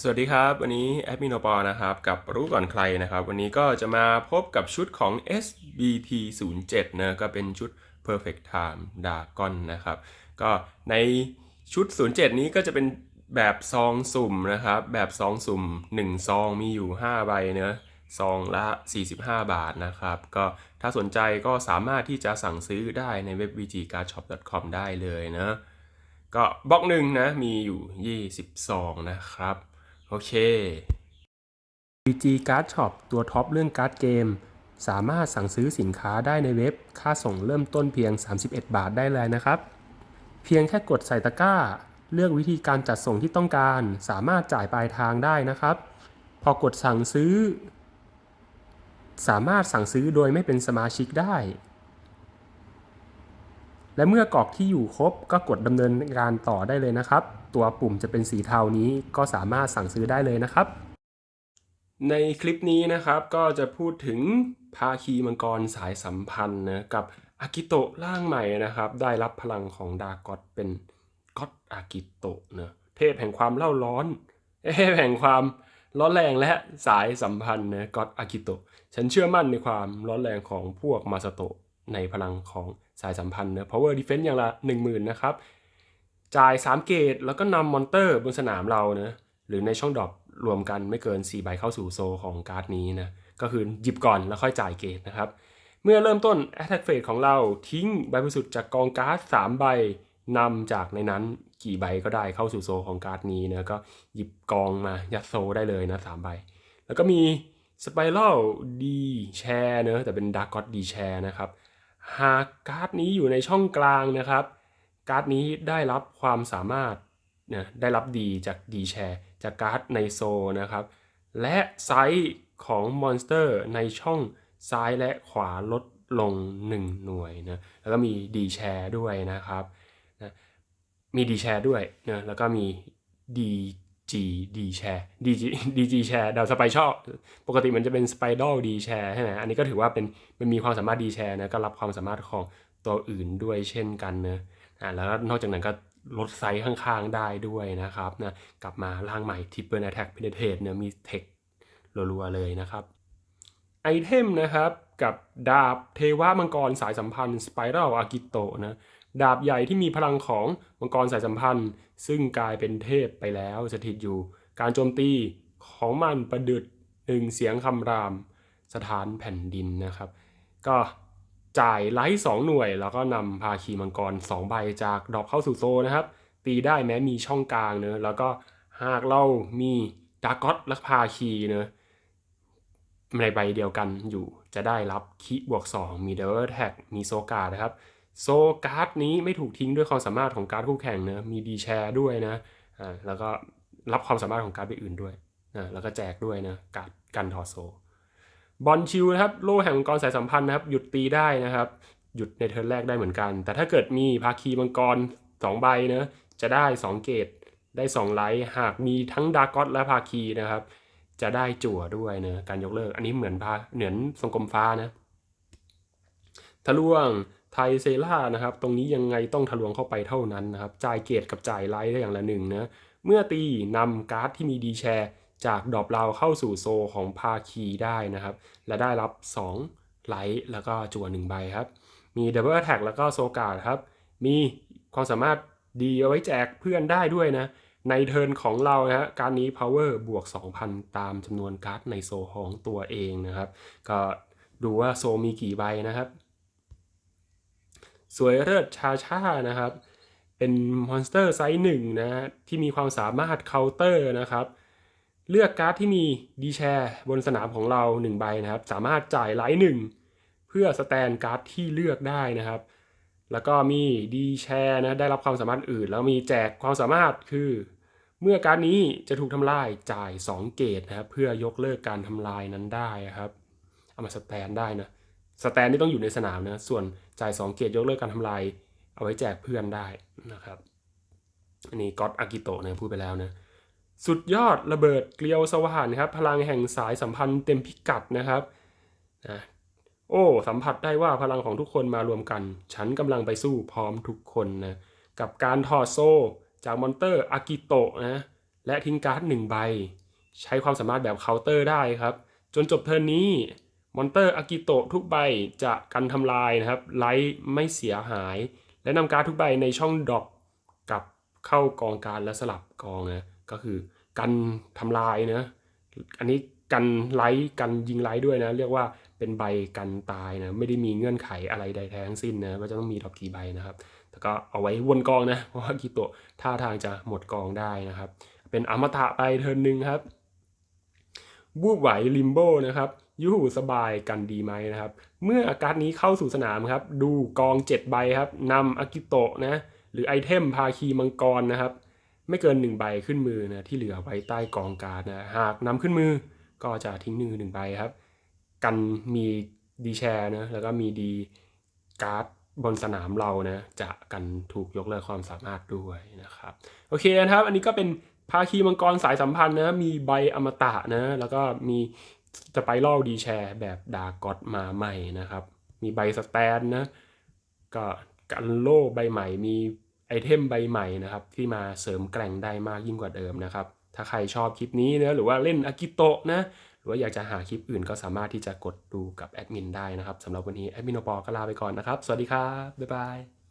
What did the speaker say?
สวัสดีครับ วันนี้แอดมินโอปอนะครับกับรู้ก่อนใครนะครับ วันนี้ก็จะมาพบกับชุดของ SBT 0 7นะก็เป็นชุด Perfect Time Dragon นะครับ ก็ในชุด 07 นี้ก็จะเป็นแบบซองสุ่มนะครับ แบบซองสุ่ม 1 ซองมีอยู่ 5 ใบเนะซองละ 45 บาทนะครับ ก็ถ้าสนใจก็สามารถที่จะสั่งซื้อได้ในเว็บ vgcardshop.com ได้เลยนะก็บล็อกหนึ่งนะมีอยู่20ซองนะครับ โอเค BG Card Shop ตัวท็อปเรื่องการ์ดเกม สามารถสั่งซื้อสินค้าได้ในเว็บ ค่าส่งเริ่มต้นเพียง 31 บาทได้เลยนะครับ เพียงแค่กดใส่ตะกร้า เลือกวิธีการจัดส่งที่ต้องการ สามารถจ่ายปลายทางได้นะครับ พอกดสั่งซื้อ สามารถสั่งซื้อโดยไม่เป็นสมาชิกได้ และเมื่อกรอกที่อยู่ครบก็กดดำเนินการต่อได้เลยนะครับ ตัวปุ่มจะเป็นสีเทานี้ก็สามารถสั่งซื้อได้เลยนะครับ ในคลิปนี้นะครับก็จะพูดถึงภาคีมังกรสายสัมพันธ์นะกับอากิโตะร่างใหม่นะครับ ได้รับพลังของดากอตเป็นก็อตอากิโตะเนะเทพแห่งความเล่าร้อนเทพแห่งความร้อนแรงและสายสัมพันธ์นะก็อตอากิโตะฉันเชื่อมั่นในความร้อนแรงของพวกมาสโตะ ในพลังของสายสัมพันธ์เนะ power defense อย่างละ 10,000 นะครับ จ่าย 3 เกตแล้วก็นำมอนเตอร์บนสนามเรานะหรือในช่องดรอปรวมกันไม่เกิน 4 ใบเข้าสู่โซของการ์ดนี้นะ ก็คือหยิบก่อนแล้วค่อยจ่ายเกตนะครับ เมื่อเริ่มต้น Attack Phase ของเราทิ้งใบบริสุทธิ์จากกองการ์ด 3 ใบนำจากในนั้นกี่ใบก็ได้เข้าสู่โซของการ์ดนี้นะก็หยิบกองมายัดโซได้เลยนะ3ใบ แล้วก็มี Spiral D Share เนอะแต่เป็น Dark God D Share นะครับ หากการ์ดนี้อยู่ในช่องกลางนะครับ การ์ดนี้ได้รับความสามารถนี่ยได้รับดีจากดีแชร์จากการ์ดในโซนะครับ และไซส์ของมอนสเตอร์ในช่องซ้ายและขวาลดลง 1 หน่วยนะแล้วก็มีดีแชร์ด้วยนะครับนะมีดีแชร์ด้วยนะแล้วก็มีดี ดีแชร์ดีจีดีจีแชร์ดาวสไปชอบปกติมันจะเป็นสไปดอลดีแชร์ใช่ไหมอันนี้ก็ถือว่าเป็นมันมีความสามารถดีแชร์นะก็รับความสามารถของตัวอื่นด้วยเช่นกันนะอ่าแล้วนอกจากนั้นก็ลดไซส์ข้างๆได้ด้วยนะครับนะกลับมาร่างใหม่ทิปเปิลแอทแทกเพเดเทตเนี่ยมีเทครัวๆเลยนะครับไอเทมนะครับกับดาบเทวะมังกรสายสัมพันธ์สไปรัลอากิโตะนะ ดาบใหญ่ที่มีพลังของมังกรสายสัมพันธ์ ซึ่งกลายเป็นเทพไปแล้วสถิตอยู่ การโจมตีของมันประดุดหนึ่งเสียงคำรามสถานแผ่นดินนะครับ ก็จ่ายไลท์สองหน่วย แล้วก็นำพาคีมังกร 2 ใบจากดอปเข้าสู่โซนะครับ ตีได้แม้มีช่องกลางเนอะแล้วก็หากเรามีดากอตและพาคีเนอะในใบเดียวกันอยู่จะได้รับคีบวก 2 มีเดอร์แท็กมีโซกานะครับ โซการ์ดนี้ไม่ถูกทิ้งด้วยความสามารถของการ์ดคู่แข่งเนอะมีดีแชร์ด้วยนะอ่าแล้วก็รับความสามารถของการ์ดใบอื่นด้วยนะแล้วก็แจกด้วยนะการ์ดกันทอโซบอลชิลนะครับโล่แห่งมังกรสายสัมพันธ์นะครับ หยุดตีได้นะครับ หยุดในเทิร์นแรกได้เหมือนกัน แต่ถ้าเกิดมีภาคีมังกร2ใบเนะจะได้ 2 เกตได้2ไลท์หากมีทั้งดากอตและภาคีนะครับ จะได้จั่วด้วยเนะการยกเลิก อันนี้เหมือนพาเหมือนทรงกลมฟ้านะทะลวง ไทเซล่านะครับ ตรงนี้ยังไงต้องทะลวงเข้าไปเท่านั้นนะครับ จ่ายเกตกับจ่ายไลท์ได้อย่างละหนึ่งนะ เมื่อตีนำการ์ดที่มีดีแชร์จากดอปเราเข้าสู่โซของภาคีได้นะครับ และได้รับ 2 ไลท์แล้วก็จั่ว1ใบครับ มีดับเบิลแท็กแล้วก็โซการ์ดครับ มีความสามารถดีเอาไว้แจกเพื่อนได้ด้วยนะ ในเทิร์นของเรานะฮะการนี้ power บวก 2,000 ตามจำนวนการ์ดในโซของตัวเองนะครับ ก็ดูว่าโซมีกี่ใบนะครับ สวยเลิศชาชานะครับ เป็นมอนสเตอร์ไซส์หนึ่งนะที่มีความสามารถเคาน์เตอร์นะครับ เลือกการ์ดที่มีดีแชร์บนสนามของเรา 1 ใบนะครับ สามารถจ่ายไลท์หนึ่งเพื่อสแตนการ์ดที่เลือกได้นะครับ แล้วก็มีดีแชร์นะได้รับความสามารถอื่น แล้วมีแจกความสามารถคือเมื่อการดนี้จะถูกทำลายจ่าย 2 เกตนะครับเพื่อยกเลิกการทำลายนั้นได้ครับ เอามาสแตนได้นะ สแตนนี่ต้องอยู่ในสนามนะส่วนจ่าย 2 เกตยกเลิกการทำลาย เอาไว้แจกเพื่อนได้นะครับ อันนี้ก็อตอากิโตะนะพูดไปแล้วนะสุดยอดระเบิดเกลียวสว่านครับ พลังแห่งสายสัมพันธ์เต็มพิกัดนะครับนะโอ้ สัมผัสได้ว่าพลังของทุกคนมารวมกัน ฉันกำลังไปสู้พร้อมทุกคนนะกับการถอดโซ่จากมอนเตอร์อากิโตะนะและทิ้งการ์ดหนึ่งใบ ใช้ความสามารถแบบเคาน์เตอร์ได้ครับ จนจบเทิร์นนี้ มอนเตอร์อากิโตะทุกใบจะกันทำลายนะครับ ไลท์ไม่เสียหาย และนำการ์ดทุกใบในช่องดรอปกับเข้ากองการและสลับกองนะก็คือกันทำลายนะอันนี้กันไลท์กันยิงไลท์ด้วยนะ เรียกว่าเป็นใบกันตายนะไม่ได้มีเงื่อนไขอะไรใดทั้งสิ้นนะก็จะต้องมีดอกกี่ใบนะครับแต่ก็เอาไว้วนกองนะเพราะว่ากิโตะท่าทางจะหมดกองได้นะครับ เป็นอมตะไปเทินหนึ่งครับบูบไหวลิมโบนะครับ ยูหูสบายกันดีไหมนะครับ เมื่ออาการนี้เข้าสู่สนามครับ ดูกอง 7 ใบครับนำอากิโตะนะ หรือไอเทมพาคีมังกรนะครับ ไม่เกิน 1 ใบขึ้นมือนะที่เหลือไว้ใต้กองการนะหากนำขึ้นมือก็จะทิ้งมือหนึ่งใบครับ กันมีดีแชร์นะแล้วก็มีดีการ์ดบนสนามเรานะจะกันถูกยกเลิกความสามารถด้วยนะครับ โอเคนะครับ อันนี้ก็เป็นภาคีมังกรสายสัมพันธ์นะมีใบอมตะนะแล้วก็มี สไปรัลดีแชร์แบบดากอตมาใหม่นะครับ มีใบสแตนนะก็กันโล่ใบใหม่มีไอเทมใบใหม่นะครับ ที่มาเสริมแกร่งได้มากยิ่งกว่าเดิมนะครับ ถ้าใครชอบคลิปนี้นะหรือว่าเล่นอากิโตะนะหรือว่าอยากจะหาคลิปอื่นก็สามารถที่จะกดดูกับแอดมินได้นะครับสำหรับวันนี้แอดมินโอปอก็ลาไปก่อนนะครับ สวัสดีครับ บ๊ายบาย